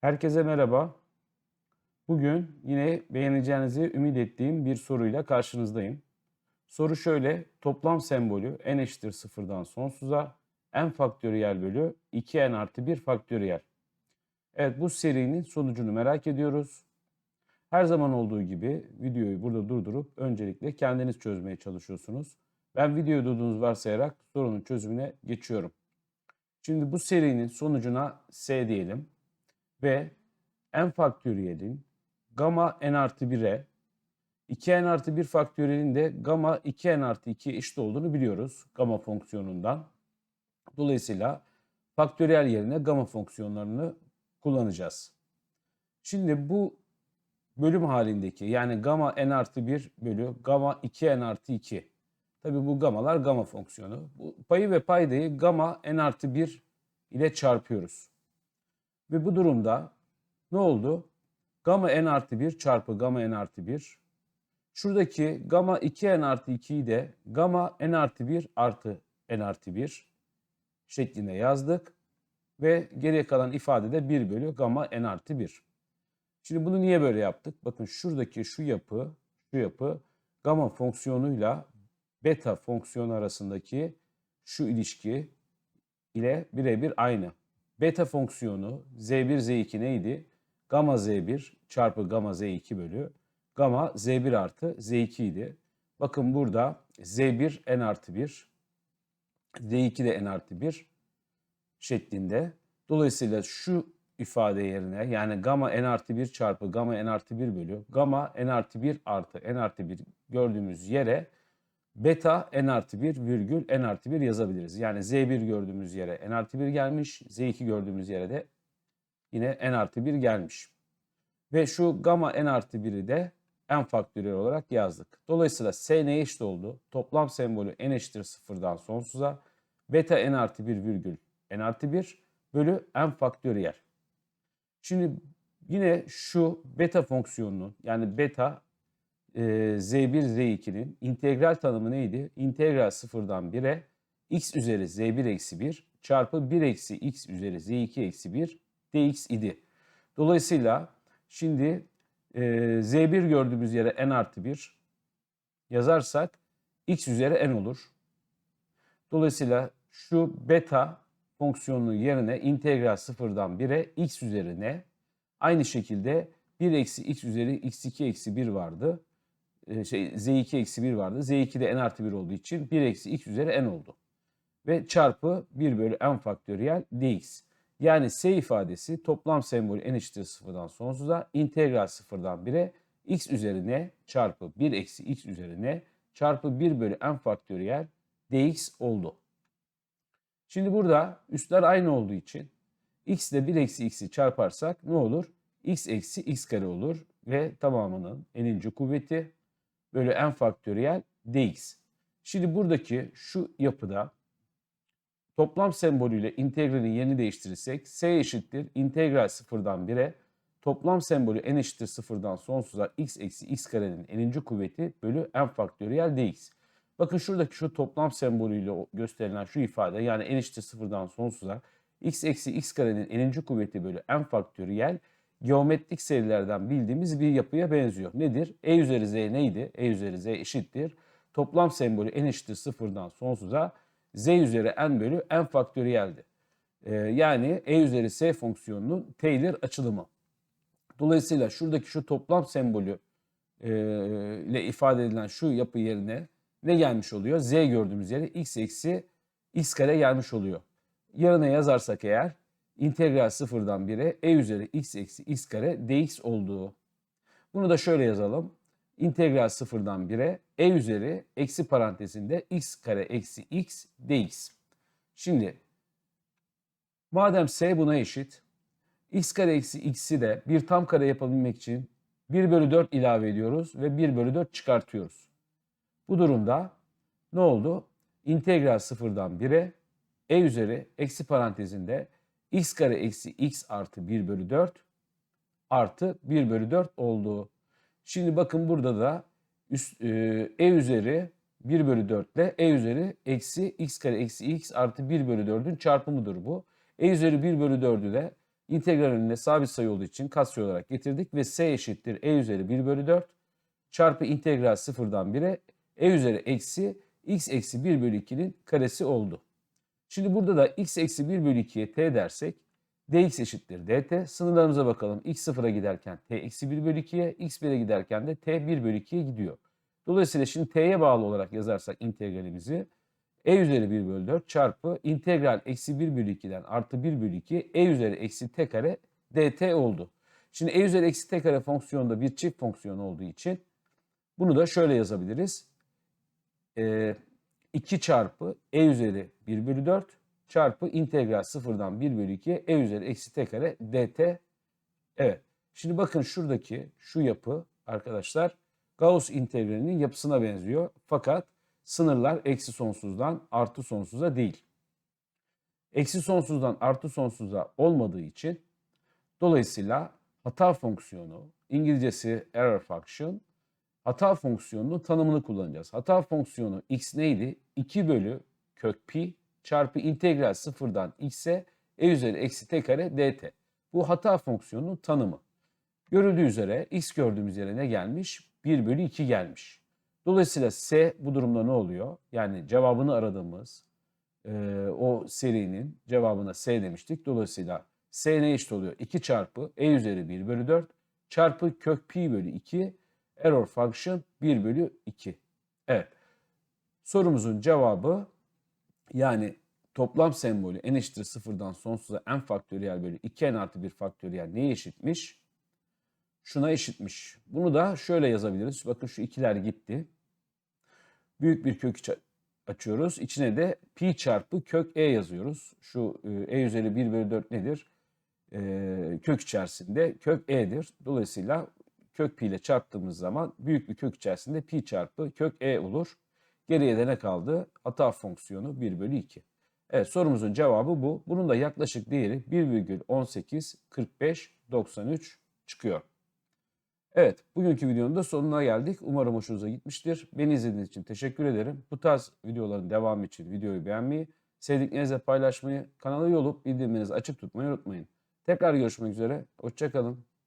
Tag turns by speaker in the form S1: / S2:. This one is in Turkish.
S1: Herkese merhaba. Bugün yine beğeneceğinizi ümit ettiğim bir soruyla karşınızdayım. Soru şöyle, toplam sembolü n eşittir sıfırdan sonsuza n faktöriyel bölü 2n artı 1 faktöriyel. Evet bu serinin sonucunu merak ediyoruz. Her zaman olduğu gibi videoyu burada durdurup öncelikle kendiniz çözmeye çalışıyorsunuz. Ben videoyu durduğunuzu varsayarak sorunun çözümüne geçiyorum. Şimdi bu serinin sonucuna S diyelim ve n faktöriyelin gamma n artı 1'e 2n artı 1 faktöriyelin de gamma 2n artı 2'ye eşit olduğunu biliyoruz gamma fonksiyonundan. Dolayısıyla faktöriyel yerine gamma fonksiyonlarını kullanacağız. Şimdi bu bölüm halindeki yani gamma n artı 1 bölü gamma 2n artı 2. Tabi bu gamalar gamma fonksiyonu. Bu payı ve paydayı gamma n artı 1 ile çarpıyoruz. Ve bu durumda ne oldu? Gamma n artı 1 çarpı gamma n artı 1. Şuradaki gamma 2n artı 2'yi de gamma n artı 1 artı n artı 1 şeklinde yazdık. Ve geriye kalan ifade de 1 bölü gamma n artı 1. Şimdi bunu niye böyle yaptık? Bakın şuradaki şu yapı, şu yapı gamma fonksiyonuyla beta fonksiyonu arasındaki şu ilişki ile birebir aynı. Beta fonksiyonu z1 z2 neydi? Gamma z1 çarpı gamma z2 bölü gamma z1 artı z2 idi. Bakın burada z1 n artı 1 z2 de n artı 1 şeklinde. Dolayısıyla şu ifade yerine yani gamma n artı 1 çarpı gamma n artı 1 bölü gamma n artı 1 artı n artı 1 gördüğümüz yere beta n artı 1 virgül n artı 1 yazabiliriz. Yani z1 gördüğümüz yere n artı 1 gelmiş, z2 gördüğümüz yere de yine n artı 1 gelmiş. Ve şu gamma n artı 1'i de n faktöriyel olarak yazdık. Dolayısıyla s neye eşit oldu? Toplam sembolü n eşittir sıfırdan sonsuza. Beta n artı 1 virgül n artı 1 bölü n faktöriyel. Şimdi yine şu beta fonksiyonunun yani beta e, z1 z2'nin integral tanımı neydi? İntegral sıfırdan 1'e x üzeri z1 eksi 1 çarpı 1 eksi x üzeri z2 eksi 1 dx idi. Dolayısıyla şimdi e, z1 gördüğümüz yere n artı 1 yazarsak x üzeri n olur. Dolayısıyla şu beta fonksiyonunun yerine integral sıfırdan 1'e x üzeri n aynı şekilde 1 eksi x üzeri x2 eksi 1 vardı. Ee, şey z2 eksi 1 vardı. z2 de n artı 1 olduğu için 1 eksi x üzeri n oldu. Ve çarpı 1 bölü n faktöriyel dx. Yani s ifadesi toplam sembolü n eşittir sıfırdan sonsuza integral sıfırdan 1'e x üzeri n çarpı 1 eksi x üzeri n çarpı 1 bölü n faktöriyel dx oldu. Şimdi burada üstler aynı olduğu için x ile 1 eksi x'i çarparsak ne olur? x eksi x kare olur ve tamamının n'inci kuvveti bölü n faktöriyel dx. Şimdi buradaki şu yapıda toplam sembolüyle integralin yerini değiştirirsek s eşittir integral sıfırdan 1'e toplam sembolü n eşittir sıfırdan sonsuza x eksi x karenin n'inci kuvveti bölü n faktöriyel dx. Bakın şuradaki şu toplam sembolüyle gösterilen şu ifade yani n eşittir sıfırdan sonsuza x eksi x karenin n'inci kuvveti bölü n faktöriyel geometrik serilerden bildiğimiz bir yapıya benziyor. Nedir? E üzeri z neydi? E üzeri z eşittir. Toplam sembolü n eşittir sıfırdan sonsuza z üzeri n bölü n faktöriyeldi. Ee, yani e üzeri s fonksiyonunun Taylor açılımı. Dolayısıyla şuradaki şu toplam sembolü e, ile ifade edilen şu yapı yerine ne gelmiş oluyor? Z gördüğümüz yere x eksi x kare gelmiş oluyor. Yarına yazarsak eğer integral sıfırdan 1'e e üzeri x eksi x kare dx olduğu. Bunu da şöyle yazalım. İntegral sıfırdan 1'e e üzeri eksi parantezinde x kare eksi x dx. Şimdi madem s buna eşit x kare eksi x'i de bir tam kare yapabilmek için 1 bölü 4 ilave ediyoruz ve 1 bölü 4 çıkartıyoruz. Bu durumda ne oldu? İntegral sıfırdan 1'e e üzeri eksi parantezinde x kare eksi x artı 1 bölü 4 artı 1 bölü 4 oldu. Şimdi bakın burada da üst, e, e üzeri 1 bölü 4 ile e üzeri eksi x kare eksi x artı 1 bölü 4'ün çarpımıdır bu. e üzeri 1 bölü 4'ü de İntegral önüne sabit sayı olduğu için katsayı olarak getirdik ve s eşittir e üzeri 1 bölü 4 çarpı integral sıfırdan 1'e e üzeri eksi x eksi 1 bölü 2'nin karesi oldu. Şimdi burada da x eksi 1 bölü 2'ye t dersek dx eşittir dt. Sınırlarımıza bakalım. x sıfıra giderken t eksi 1 bölü 2'ye, x 1'e giderken de t 1 bölü 2'ye gidiyor. Dolayısıyla şimdi t'ye bağlı olarak yazarsak integralimizi e üzeri 1 bölü 4 çarpı integral eksi 1 bölü 2'den artı 1 bölü 2 e üzeri eksi t kare dt oldu. Şimdi e üzeri eksi t kare fonksiyonda bir çift fonksiyon olduğu için bunu da şöyle yazabiliriz. Ee, 2 çarpı e üzeri 1 bölü 4 çarpı integral sıfırdan 1 bölü 2'ye e üzeri eksi t kare dt. Evet. Şimdi bakın şuradaki şu yapı arkadaşlar Gauss integralinin yapısına benziyor. Fakat sınırlar eksi sonsuzdan artı sonsuza değil. Eksi sonsuzdan artı sonsuza olmadığı için dolayısıyla hata fonksiyonu İngilizcesi error function hata fonksiyonunun tanımını kullanacağız. Hata fonksiyonu x neydi? 2 bölü kök pi çarpı integral sıfırdan x'e e üzeri eksi t kare dt. Bu hata fonksiyonunun tanımı. Görüldüğü üzere x gördüğümüz yere ne gelmiş? 1 bölü 2 gelmiş. Dolayısıyla S bu durumda ne oluyor? Yani cevabını aradığımız e, o serinin cevabına S demiştik. Dolayısıyla S ne eşit oluyor? 2 çarpı E üzeri 1 bölü 4 çarpı kök pi bölü 2 error function 1 bölü 2. Evet. Sorumuzun cevabı yani toplam sembolü n eşittir sıfırdan sonsuza n faktöriyel bölü 2n artı 1 faktöriyel neye eşitmiş? Şuna eşitmiş. Bunu da şöyle yazabiliriz. Bakın şu ikiler gitti. Büyük bir kök açıyoruz. İçine de pi çarpı kök e yazıyoruz. Şu e üzeri 1 bölü 4 nedir? E, kök içerisinde kök e'dir. Dolayısıyla kök pi ile çarptığımız zaman büyük bir kök içerisinde pi çarpı kök e olur. Geriye de ne kaldı? Hata fonksiyonu 1 bölü 2. Evet sorumuzun cevabı bu. Bunun da yaklaşık değeri 1,184593 çıkıyor. Evet, bugünkü videonun da sonuna geldik. Umarım hoşunuza gitmiştir. Beni izlediğiniz için teşekkür ederim. Bu tarz videoların devamı için videoyu beğenmeyi, sevdiklerinizle paylaşmayı, kanala üye olup bildirimlerinizi açık tutmayı unutmayın. Tekrar görüşmek üzere. Hoşçakalın.